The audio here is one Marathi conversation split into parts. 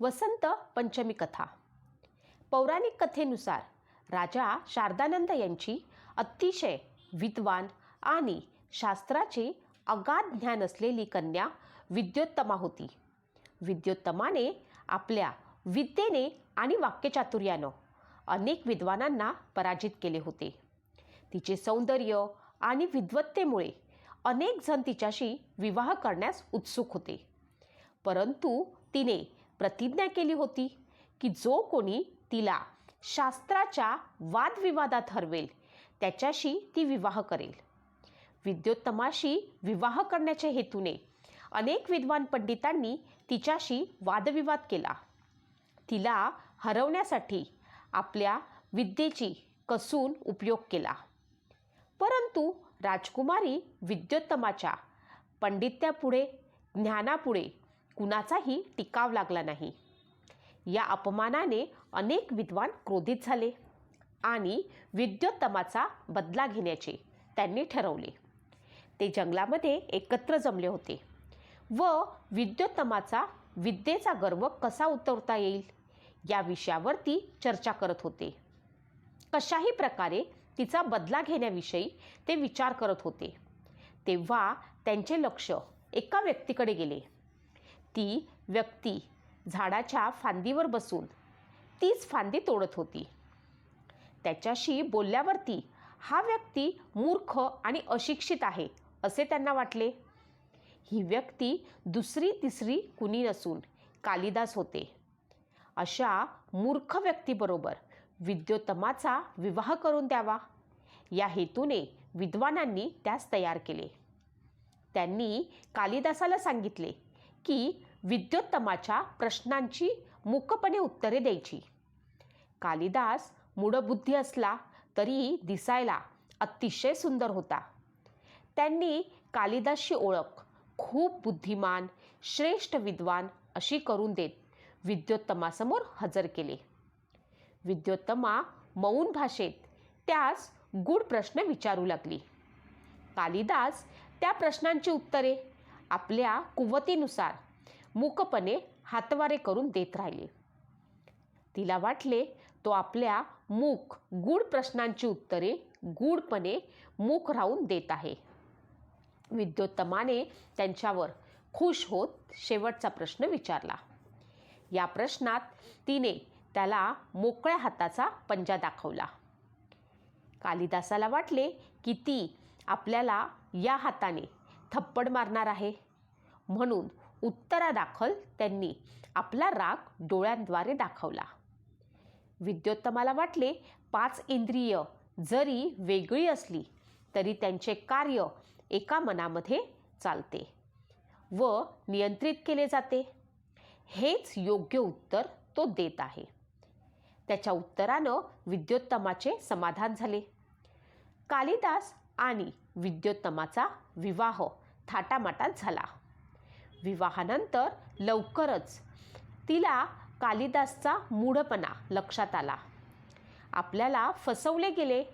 वसंत पंचमी कथा. पौराणिक कथेनुसार राजा शारदानंद यांची अतिशय विद्वान आणि शास्त्राचे अगाध ज्ञान असलेली कन्या विद्योत्तमा होती. विद्योत्तमाने आपल्या विद्येने आणि वाक्यचातुर्यानं अनेक विद्वानांना पराजित केले होते. तिचे सौंदर्य आणि विद्वत्तेमुळे अनेक जण तिच्याशी विवाह करण्यास उत्सुक होते. परंतु तिने प्रतिज्ञा केली होती की जो कोणी तिला शास्त्राच्या वादविवादात हरवेल त्याच्याशी ती विवाह करेल. विद्योत्तमाशी विवाह करण्याच्या हेतूने अनेक विद्वान पंडितांनी तिच्याशी वादविवाद केला. तिला हरवण्यासाठी आपल्या विद्येची कसून उपयोग केला. परंतु राजकुमारी विद्योत्तमाच्या पंडित्यापुढे ज्ञानापुढे कुणाचाही टिकाव लागला नाही. या अपमानाने अनेक विद्वान क्रोधित झाले आणि विद्योत्तमाचा बदला घेण्याचे त्यांनी ठरवले. ते जंगलामध्ये एकत्र जमले होते व विद्योत्तमाचा विद्येचा गर्व कसा उतरता येईल या विषयावरती चर्चा करत होते. कशाही प्रकारे तिचा बदला घेण्याविषयी ते विचार करत होते. तेव्हा त्यांचे लक्ष एका व्यक्तीकडे गेले. ती व्यक्ती झाडाच्या फांदीवर बसून तीच फांदी तोडत होती. त्याच्याशी बोलल्यावरती हा व्यक्ती मूर्ख आणि अशिक्षित आहे असे त्यांना वाटले. ही व्यक्ती दुसरी तिसरी कुणी नसून कालिदास होते. अशा मूर्ख व्यक्तीबरोबर विद्योत्तमाचा विवाह करून द्यावा. या हेतूने विद्वानांनी त्यास तयार केले. त्यांनी कालिदासाला सांगितले की विद्योत्तमाच्या प्रश्नांची मूकपणे उत्तरे द्यायची. कालिदास मूढबुद्धी असला तरी दिसायला अतिशय सुंदर होता. त्यांनी कालिदासची ओळख खूप बुद्धिमान श्रेष्ठ विद्वान अशी करून देत विद्योत्तमासमोर हजर केले. विद्योत्तमा मौन भाषेत त्यास गूढ प्रश्न विचारू लागली. कालिदास त्या प्रश्नांची उत्तरे आपल्या कुवतीनुसार मूकपणे हातवारे करून देत राहिले. तिला वाटले तो आपल्या मूक गूढ प्रश्नांची उत्तरे गूढपणे मूक राहून देत आहे. विद्योत्तमाने त्यांच्यावर खुश होत शेवटचा प्रश्न विचारला. या प्रश्नात तिने त्याला मोकळ्या हाताचा पंजा दाखवला. कालिदासाला वाटले की ती आपल्याला या हाताने थप्पड मारणार आहे. म्हणून उत्तरादाखल त्यांनी आपला राग डोळ्यांद्वारे दाखवला. विद्योत्तमाला वाटले पाच इंद्रिय जरी वेगळी असली तरी त्यांचे कार्य एका मनामध्ये चालते व नियंत्रित केले जाते. हेच योग्य उत्तर तो देत आहे. त्याच्या उत्तरानं विद्योत्तमाचे समाधान झाले. कालिदास आणि विद्योत्तमाचा विवाह थाटामाटात झाला. विवाहानंतर लवकरच तिला कालिदासचा मूढपणा लक्षात आला. आपल्याला फसवले गेले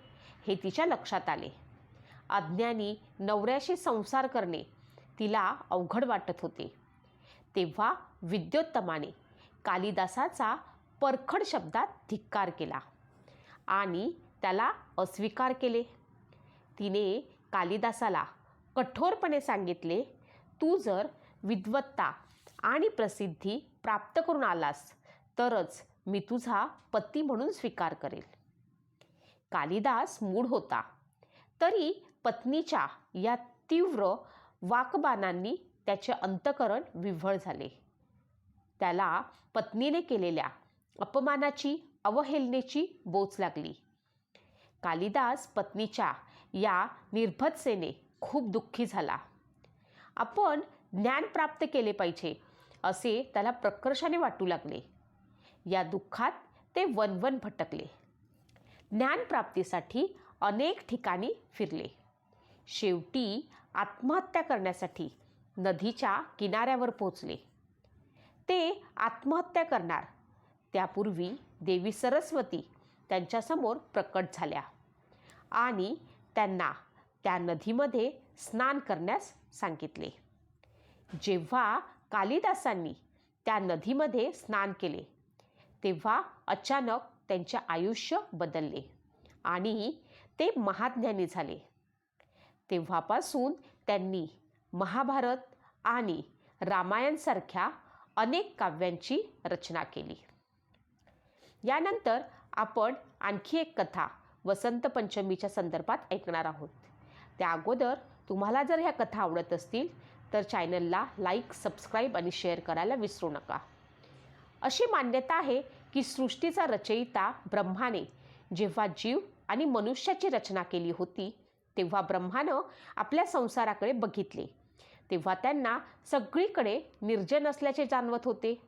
हे तिच्या लक्षात आले. अज्ञानी नवऱ्याशी संसार करणे तिला अवघड वाटत होते. तेव्हा विद्योत्तमाने कालिदासाचा परखड शब्दात धिक्कार केला आणि त्याला अस्वीकार केले. तिने कालिदासाला कठोरपणे सांगितले तू जर विद्वत्ता आणि प्रसिद्धी प्राप्त करून आलास तरच मी तुझा पती म्हणून स्वीकार करेल. कालिदास मूढ होता. तरी पत्नीच्या या तीव्र वाकबानांनी त्याचे अंतकरण विव्हळ झाले. त्याला पत्नीने केलेल्या अपमानाची अवहेलनेची बोच लागली. कालिदास पत्नीच्या या निर्भत्सेने खूप दुःखी झाला. आपण ज्ञान प्राप्त केले पाहिजे असे त्याला प्रकर्षाने वाटू लागले. या दुःखात ते वनवन भटकले. ज्ञानप्राप्तीसाठी अनेक ठिकाणी फिरले. शेवटी आत्महत्या करण्यासाठी नदीच्या किनाऱ्यावर पोचले ते आत्महत्या करणार. त्यापूर्वी देवी सरस्वती त्यांच्यासमोर प्रकट झाल्या आणि त्यांना त्या नदीमध्ये स्नान करण्यास सांगितले. जेव्हा कालिदासांनी त्या नदीमध्ये स्नान केले तेव्हा अचानक त्यांचे आयुष्य बदलले आणि ते महाज्ञानी झाले. तेव्हापासून त्यांनी महाभारत आणि रामायणसारख्या अनेक काव्यांची रचना केली. यानंतर आपण आणखी एक कथा वसंत पंचमीच्या संदर्भात ऐकणार आहोत. त्या अगोदर तुम्हाला जर ह्या कथा आवडत असतील तर चॅनलला लाईक सबस्क्राईब आणि शेअर करायला विसरू नका. अशी मान्यता आहे की सृष्टीचा रचयिता ब्रह्माने जेव्हा जीव आणि मनुष्याची रचना केली होती तेव्हा ब्रह्मानं आपल्या संसाराकडे बघितले. तेव्हा त्यांना सगळीकडे निर्जन असल्याचे जाणवत होते.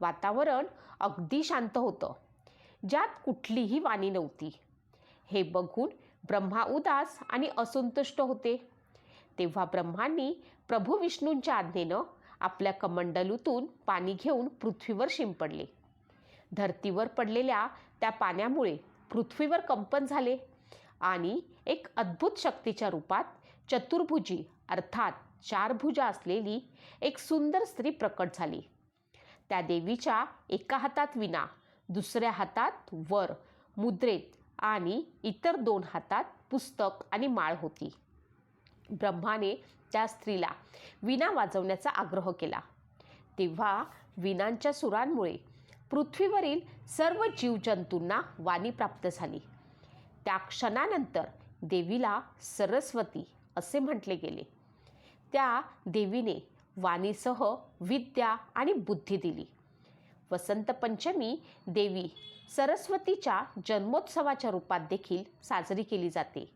वातावरण अगदी शांत होतं. ज्यात कुठलीही वाणी नव्हती. हे बघून ब्रह्मा उदास आणि असंतुष्ट होते. तेव्हा ब्रह्मांनी प्रभू विष्णूंच्या आज्ञेनं आपल्या कमंडलूतून पाणी घेऊन पृथ्वीवर शिंपडले. धरतीवर पडलेल्या त्या पाण्यामुळे पृथ्वीवर कंपन झाले आणि एक अद्भुत शक्तीच्या रूपात चतुर्भुजी अर्थात चार भुजा असलेली एक सुंदर स्त्री प्रकट झाली. त्या देवीच्या एका हातात विना दुसऱ्या हातात वर मुद्रेत आणि इतर दोन हातात पुस्तक आणि माळ होती. ब्रह्माने त्या स्त्रीला विना वाजवण्याचा आग्रह केला. तेव्हा विनांच्या सुरांमुळे पृथ्वीवरील सर्व जीवजंतूंना वाणी प्राप्त झाली. त्या क्षणानंतर देवीला सरस्वती असे म्हटले गेले. त्या देवीने वाणीसह विद्या आणि बुद्धी दिली. वसंत पंचमी देवी सरस्वतीच्या जन्मोत्सवाच्या रूपात देखील साजरी केली जाते.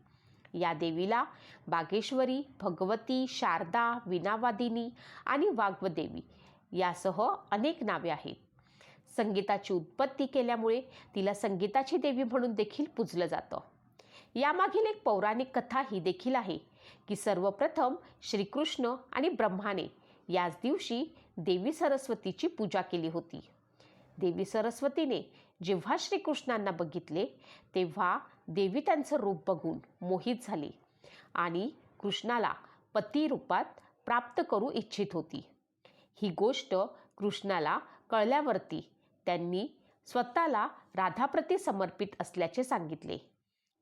या देवीला बागेश्वरी भगवती शारदा विनावादिनी आणि वाग्वदेवी यासह अनेक नावे आहेत. संगीताची उत्पत्ती केल्यामुळे तिला संगीताची देवी म्हणून देखील पूजलं जातं. यामागील एक पौराणिक कथा ही देखील आहे की सर्वप्रथम श्रीकृष्ण आणि ब्रह्माने याच दिवशी देवी सरस्वतीची पूजा केली होती. देवी सरस्वतीने जेव्हा श्रीकृष्णांना बघितले तेव्हा देवी त्यांचं रूप बघून मोहित झाली आणि कृष्णाला पती रूपात प्राप्त करू इच्छित होती. ही गोष्ट कृष्णाला कळल्यावरती त्यांनी स्वतःला राधाप्रती समर्पित असल्याचे सांगितले.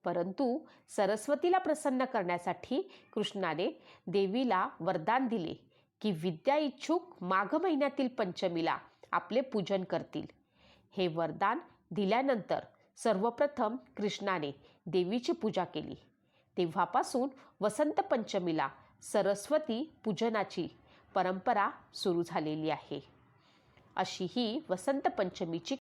परंतु सरस्वतीला प्रसन्न करण्यासाठी कृष्णाने देवीला वरदान दिले की विद्या इच्छुक माघ महिन्यातील पंचमीला आपले पूजन करतील. हे वरदान दिल्यानंतर सर्वप्रथम कृष्णाने देवीची पूजा केली. तेव्हापासून वसंत पंचमीला सरस्वती पूजनाची परंपरा सुरू झालेली आहे. अशी ही वसंत पंचमीची